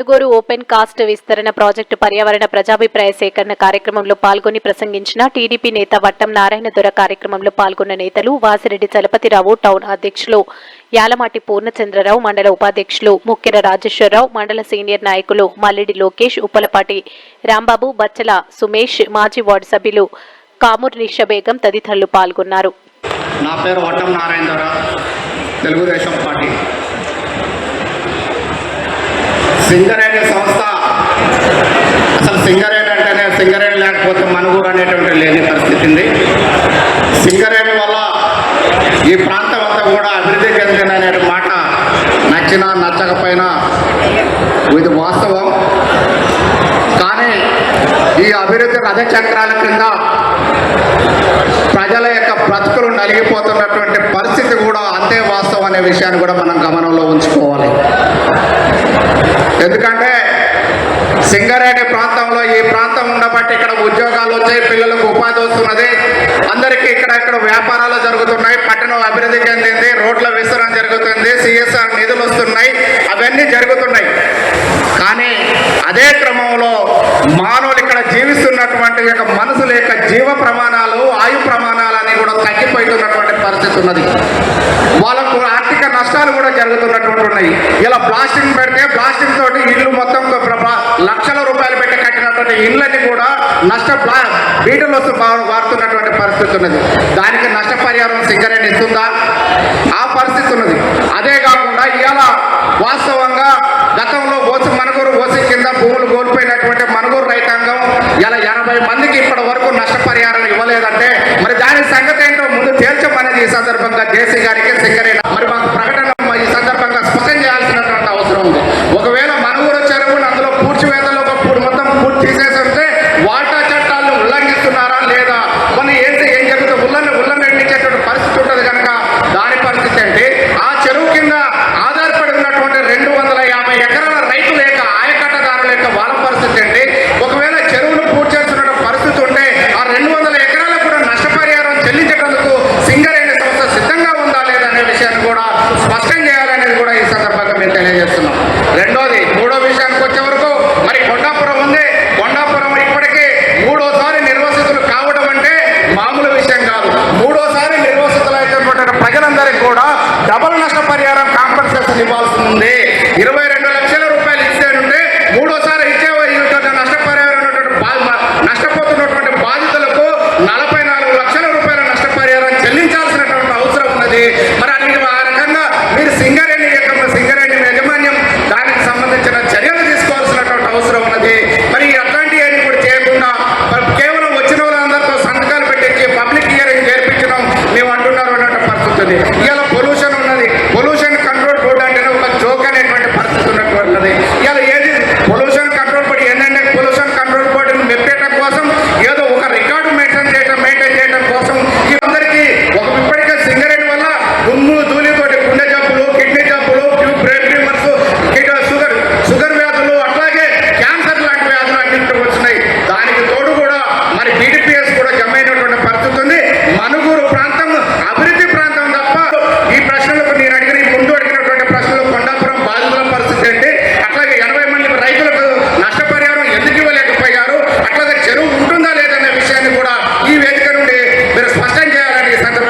ఏనుగోరు open cast విస్తరణ project పర్యావరణ ప్రజాభిప్రాయ సేకరణ కార్యక్రమంలో పాల్గొని ప్రసంగించిన టీడీపీ నేత వట్టం నారాయణ దొర కార్యక్రమంలో పాల్గొన్న నేతలు వాసిరెడ్డి చలపతిరావు టౌన్ అధ్యక్షులు యాలమాటి పూర్ణచంద్రరావు మండల ఉపాధ్యక్షులు ముక్కెర రాజేశ్వరరావు మండల సీనియర్ నాయకులు మల్లిడి లోకేష్ ఉప్పలపాటి రాంబాబు బచ్చల సుమేష్ మాజీ వార్డు సభ్యులు కామూర్ నిషబేగం తదితరులు పాల్గొన్నారు. నా పేరు వట్టం నారాయణ తెలుగుదేశం పార్టీ. సింగరేణి సంస్థ. అసలు సింగరేణి అంటేనే సింగరేణి లేకపోతే మనుగూరు అనేటువంటి లేని పరిస్థితి ఉంది. సింగరేణి వల్ల ఈ ప్రాంతం అంతా కూడా అభివృద్ధి చెందిన అనే మాట నచ్చినా నచ్చకపోయినా ఇది వాస్తవం. కానీ ఈ అభివృద్ధి రథచక్రాల కింద ప్రజల యొక్క బ్రతుకులు నలిగిపోతున్నటువంటి పరిస్థితి కూడా అంతే వాస్తవం అనే విషయాన్ని కూడా మనం గమనంలో ఉంచుకోవాలి. ఎందుకంటే సింగరేణి ప్రాంతంలో ఈ ప్రాంతం ఉండబట్టి ఇక్కడ ఉద్యోగాలు వచ్చాయి పిల్లలకు ఉపాధి వస్తున్నది. అందరికీ ఇక్కడ ఇక్కడ వ్యాపారాలు జరుగుతున్నాయి పట్టణం అభివృద్ధి చెందింది రోడ్ల విస్తరణ జరుగుతుంది సిఎస్ఆర్ నిధులు వస్తున్నాయి అవన్నీ జరుగుతున్నాయి. కానీ అదే క్రమంలో మానవులు ఇక్కడ జీవిస్తున్నటువంటి యొక్క మనసుల యొక్క జీవ ప్రమాణాలు ఆయు ప్రమాణాలు కూడా తగ్గిపోతున్నటువంటి పరిస్థితి ఉన్నది. వాళ్ళకు నష్టాలు కూడా జరుగుతున్నటువంటి ఉన్నాయి. ఇలా ప్లాస్టింగ్ పెడితే ప్లాస్టింగ్ తోటి ఇల్లు మొత్తం లక్షల రూపాయలు పెట్టి కట్టినటువంటి ఇళ్ళని కూడా నష్ట ప్లా బీటలు వస్తూ పరిస్థితి ఉన్నది. దానికి నష్టపరిహారం సింగరేణి ఇస్తుందా? ఆ పరిస్థితి ఉన్నది. అదే కాకుండా ఇవాళ వాస్తవంగా గతంలో ఓసి మనుగూరు ఓసి కింద భూములు కోల్పోయినటువంటి మనుగూరు రైతాంగం ఇలా ఎనభై మందికి ఇప్పటి వరకు నష్టపరిహారం ఇవ్వలేదంటే మరి దాని సంగతి ఏంటో ముందు తేల్చమనేది ఈ సందర్భంగా జేసీ గారికి సింగరేణి. మరి మాకు కూడా స్పష్టం చేయాలనేది కూడా ఈ సందర్భంగా మేము తెలియజేస్తున్నాం. రెండోది మూడో విషయానికి వచ్చే వరకు మరి కొండాపురం ఉంది. కొండాపురం ఇప్పటికీ మూడోసారి నిర్వసితులు కావడం అంటే మామూలు విషయం కాదు. మూడోసారి నిర్వసితులు అయితే ప్రజలందరికీ కూడా డబల్ నష్ట పరిహారం కాంపెన్సేషన్ ఇవ్వాల్సి ఉంది. ఇరవై Dígalo por